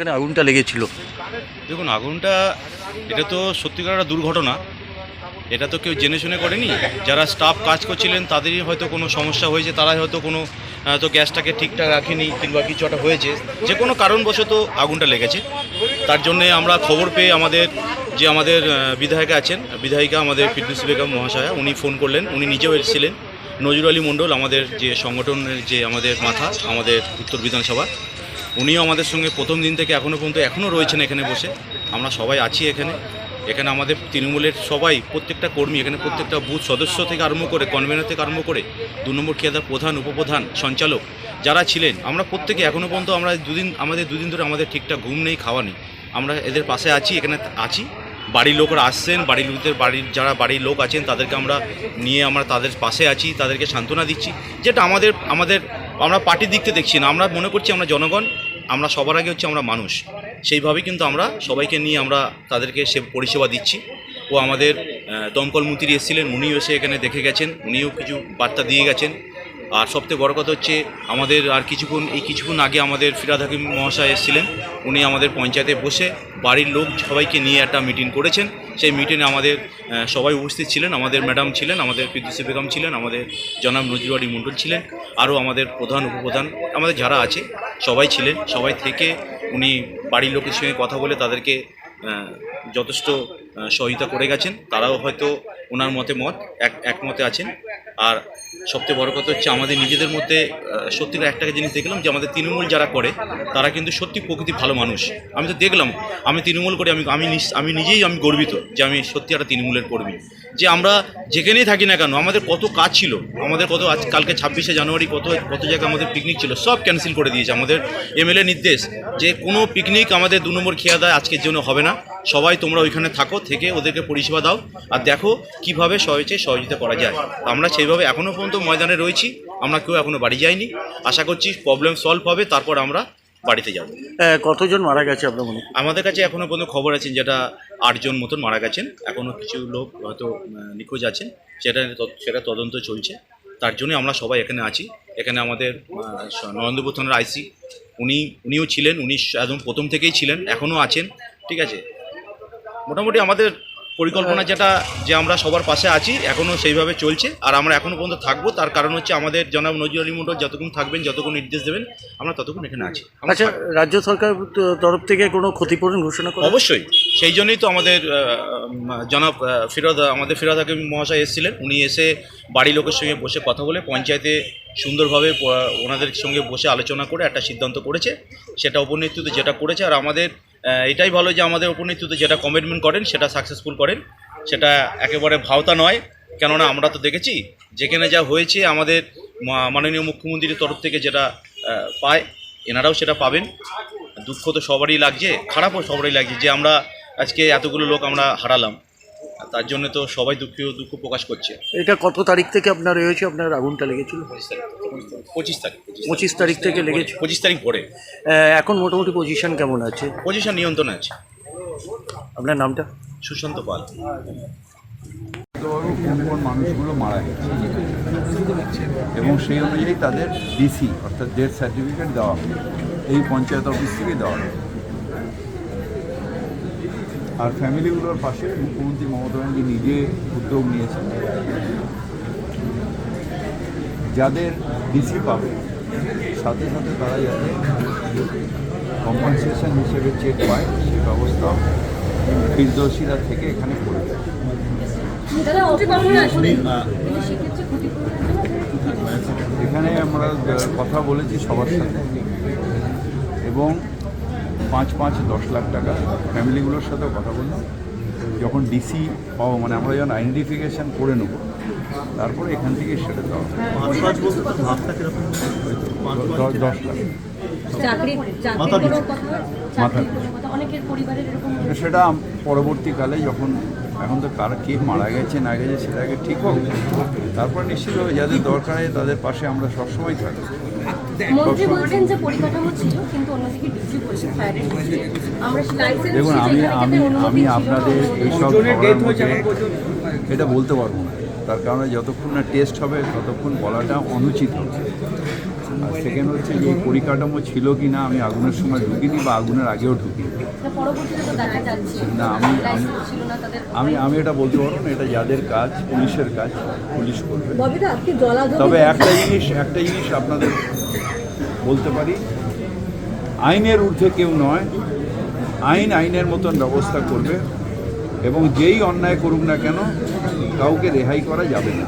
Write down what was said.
এখানে আগুনটা লেগেছিল। দেখুন, আগুনটা, এটা তো সত্যিকার একটা দুর্ঘটনা। এটা তো কেউ জেনে শুনে করেনি। যারা স্টাফ কাজ করছিলেন, তাদেরই হয়তো কোনো সমস্যা হয়েছে, তারাই হয়তো কোনো তো গ্যাসটাকে ঠিকঠাক রাখেনি কিংবা কিছু একটা হয়েছে। যে কোনো কারণবশত আগুনটা লেগেছে। তার জন্যে আমরা খবর পেয়ে আমাদের, যে আমাদের বিধায়িকা আছেন, বিধায়িকা আমাদের ফিটনেস বেগম মহাশয়া, উনি ফোন করলেন, উনি নিজেও এসেছিলেন। নজরুল আলী মণ্ডল, আমাদের যে সংগঠনের যে আমাদের মাথা, আমাদের উত্তর বিধানসভা উনিও আমাদের সঙ্গে প্রথম দিন থেকে এখনও পর্যন্ত এখনও রয়েছেন এখানে বসে। আমরা সবাই আছি এখানে। এখানে আমাদের তৃণমূলের সবাই, প্রত্যেকটা কর্মী, এখানে প্রত্যেকটা বুথ সদস্য থেকে আরম্ভ করে কনভেনার থেকে আরম্ভ করে, দু নম্বর খেয়াদার প্রধান, উপপ্রধান, সঞ্চালক যারা ছিলেন, আমরা প্রত্যেকে এখনও পর্যন্ত আমরা দুদিন, আমাদের দুদিন ধরে আমাদের ঠিকঠাক ঘুম নেই, খাওয়া নেই। আমরা এদের পাশে আছি, এখানে আছি। বাড়ির লোকরা আসছেন, বাড়ির লোকদের বাড়ির, যারা বাড়ির লোক আছেন, তাদেরকে আমরা নিয়ে আমরা তাদের পাশে আছি, তাদেরকে সান্ত্বনা দিচ্ছি। যেটা আমাদের আমাদের আমরা পার্টির দিক থেকে দেখছি না। আমরা মনে করছি আমরা জনগণ, আমরা সবার আগে হচ্ছে আমরা মানুষ। সেইভাবে কিন্তু আমরা সবাইকে নিয়ে আমরা তাদেরকে সে পরিষেবা দিচ্ছি। ও আমাদের দমকল মন্ত্রী এসেছিলেন, উনিও এসে এখানে দেখে গেছেন, উনিও কিছু বার্তা দিয়ে গেছেন। আর সবথেকে বড় কথা হচ্ছে আমাদের আর কিছুক্ষণ, এই কিছুক্ষণ আগে আমাদের ফিরাদ হাকিম মহাশয় এসেছিলেন। উনি আমাদের পঞ্চায়েতে বসে বাড়ির লোক সবাইকে নিয়ে একটা মিটিং করেছেন। সেই মিটিংয়ে আমাদের সবাই উপস্থিত ছিলেন, আমাদের ম্যাডাম ছিলেন, আমাদের পিদ্যুষী বেগম ছিলেন, আমাদের জনাব নজরুয়ারি মণ্ডল ছিলেন, আরও আমাদের প্রধান, উপপ্রধান, আমাদের যারা আছে, সবাই ছিলেন, সবাই থেকে উনি বাড়ির লোকের সঙ্গে কথা বলে তাদেরকে যথেষ্ট সহায়তা করে গেছেন। তারাও হয়তো ওনার মতে মত, এক, একমতে আছেন। আর সবথেকে বড় কথা হচ্ছে আমাদের নিজেদের মধ্যে সত্যি একটা জিনিস দেখলাম যে আমাদের তৃণমূল যারা করে, তারা কিন্তু সত্যি প্রকৃতি ভালো মানুষ। আমি তো দেখলাম, আমি তৃণমূল করি আমি আমি আমি নিজেই আমি গর্বিত যে আমি সত্যি একটা তৃণমূলের কর্মী। যে আমরা যেখানেই থাকি না কেন, আমাদের কত কাজ ছিল, আমাদের কত আজ, কালকে ছাব্বিশে জানুয়ারি কত কত জায়গায় আমাদের পিকনিক ছিল, সব ক্যান্সেল করে দিয়েছে আমাদের এমএলএ নির্দেশ যে কোনো পিকনিক আমাদের দু নম্বর খেয়া দেয় আজকের জন্য হবে না। সবাই তোমরা ওইখানে থাকো, থেকে ওদেরকে পরিষেবা দাও। আর দেখো কীভাবে সহজে সহযোগিতা করা যায়। আমরা সেইভাবে এখনও পর্যন্ত ময়দানে রয়েছি। আমরা কেউ এখনও বাড়ি যাইনি। আশা করছি প্রবলেম সলভ হবে তারপর আমরা বাড়িতে যাব। কতজন মারা গেছে আপনার মনে? আমাদের কাছে এখনও পর্যন্ত খবর আছে যেটা আটজন মতন মারা গেছেন। এখনও কিছু লোক হয়তো নিখোঁজ আছেন। সেটা সেটা তদন্ত চলছে। তার জন্য আমরা সবাই এখানে আছি। এখানে আমাদের নরেন্দ্রপুর থানার আইসি। উনি উনিও ছিলেন। উনি একদম প্রথম থেকেই ছিলেন। এখনও আছেন। ঠিক আছে? মোটামুটি আমাদের পরিকল্পনা যেটা যে আমরা সবার পাশে আছি এখনও সেইভাবে চলছে। আর আমরা এখনও পর্যন্ত থাকব তার কারণ হচ্ছে আমাদের জনাব নজরুল আলী মন্ডল যতক্ষণ থাকবেন যতক্ষণ নির্দেশ দেবেন আমরা ততক্ষণ এখানে আছি। আচ্ছা রাজ্য সরকার তরফ থেকে কোনো ক্ষতিপূরণ ঘোষণা করে অবশ্যই। সেই জন্যই তো আমাদের জনাব আহ, আমাদের ফিরোজ হাকিম মহাশয় এসেছিলেন। উনি এসে বাড়ি লোকের সঙ্গে বসে কথা বলে পঞ্চায়েতে সুন্দরভাবে ওনাদের সঙ্গে বসে আলোচনা করে একটা সিদ্ধান্ত করেছে। সেটা উপনেতৃত্বে যেটা করেছে আর আমাদের এটাই ভালো যে আমাদের উপনীতিতে যেটা কমিটমেন্ট করেন, সেটা সাকসেসফুল করেন। সেটা একেবারে ভাওতা নয়। কেননা আমরা তো দেখেছি, যেখানে যা হয়েছে আমাদের মাননীয় মুখ্যমন্ত্রীর তরফ থেকে যেটা পায়, এনারাও সেটা পাবেন। দুঃখ তো সবারই লাগছে, খারাপও সবারই লাগছে যে আমরা আজকে এতগুলো লোক আমরা হারালাম। তার জন্য তো সবাই দুঃখ দুঃখ প্রকাশ করছে। এটা কত তারিখ থেকে আপনার হয়েছে? আপনার আগুনটা লেগেছিল? পঁচিশ তারিখ পঁচিশ তারিখ থেকে। লেগেছে। পঁচিশ তারিখ ভোরে। আহ, এখন মোটামুটি পজিশন কেমন আছে? পজিশন নিয়ন্ত্রণ আছে। আপনার নামটা? সুশান্ত পাল। কোন কোন মানুষগুলো মারা গেছে। এবং সেই অনুযায়ী তাদের ডিসি অর্থাৎ ডেথ সার্টিফিকেট দেওয়া এই পঞ্চায়েত অফিস থেকে দেওয়া হবে। আর ফ্যামিলিগুলোর পাশে মুখ্যমন্ত্রী মমতা ব্যানার্জি নিজে উদ্যোগ নিয়েছেন। যাদের ডিসি পাবে সাথে সাথে তারা যাতে কম্পনসেশন হিসেবে চেক পায় সেই ব্যবস্থা ফিরদৌসিরা থেকে এখানে করে এখানে আমরা কথা বলেছি সবার সাথে। এবং পাঁচ পাঁচ দশ লাখ টাকা ফ্যামিলিগুলোর সাথেও কথা বললাম। যখন ডিসি পাবো মানে আমরা যখন আইডেন্টিফিকেশান করে নেব তারপরে এখান থেকে সেটা দেওয়া। দশ লাখ। সেটা পরবর্তীকালে যখন এখন তো কার কে মারা গেছে না গেছে সেটা আগে ঠিক হোক তারপর নিশ্চিতভাবে যাদের দরকার হয় তাদের পাশে আমরা সবসময় থাকি মন্ত্রী বলছেন যে পরিকাঠামো ছিল কিন্তু অন্যদিকে ডিউটি করছে ফায়ারের আমরা লাইসেন্স দেখুন আমি আমি আমি আপনাদের এইসব এটা বলতে পারব না। তার কারণে যতক্ষণ না টেস্ট হবে ততক্ষণ বলাটা অনুচিত হবে। আর সেকেন্ড হচ্ছে যে এই পরিকাঠামো ছিল কি না আমি আগুনের সময় ঢুকিনি বা আগুনের আগেও ঢুকিনি। না, আমি- আমি- লাইসেন্স ছিল না তাদের আমি আমি এটা বলতে পারব না এটা যাদের কাজ পুলিশের কাজ পুলিশ করবে। তবে একটা জিনিস একটা জিনিস আপনাদের বলতে পারি, আইনের ঊর্ধ্বে কেউ নয়, আইন আইনের মতন ব্যবস্থা করবে এবং যেই অন্যায় করুক না কেন, কাউকে রেহাই করা যাবে না।